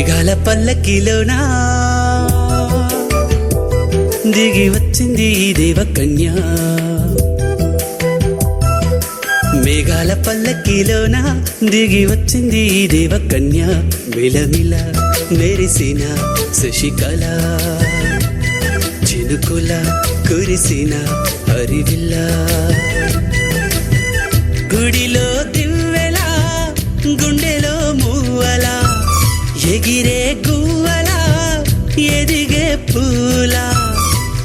మేఘాల పల్లకిలోనా? దిగి వచ్చింది ఈ దేవకన్య. మేఘాల పల్లకిలోన? దిగి వచ్చింది ఈ దేవకన్య. మిలమిల మెరిసిన శశికళ చినుకుల కురిసిన హరివిల్ల. గుడిలో ఎగిరే గువ్వలా ఎదిగే పూల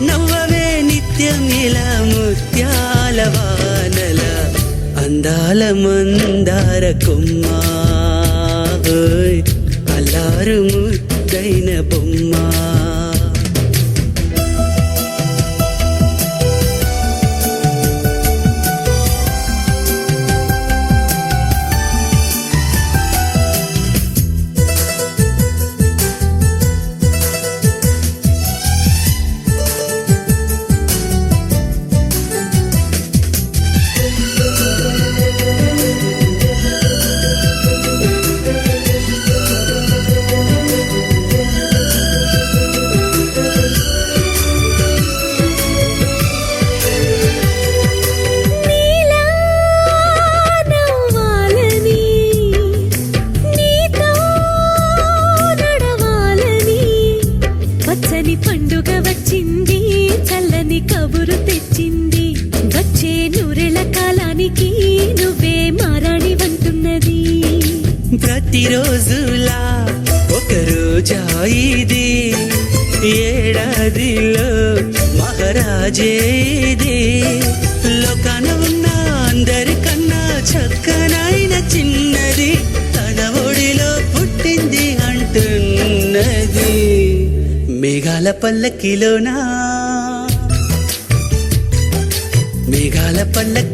నవ్వవే నిత్యం ఇలా ముత్యాల వానల అందాల మందార కొమ్మ ఓయ్, అల్లారు ముద్దైన బొమ్మ ప్రతిరోజులా ఒక రోజా ఇది? ఏడాదిలో మహారాజే ఇది. లోకాన ఉన్న అందరికన్నా చక్కనైన చిన్నది తన ఒడిలో పుట్టింది అంటున్నది. మేఘాల పల్లకిలోనా? మేఘాల పల్లకి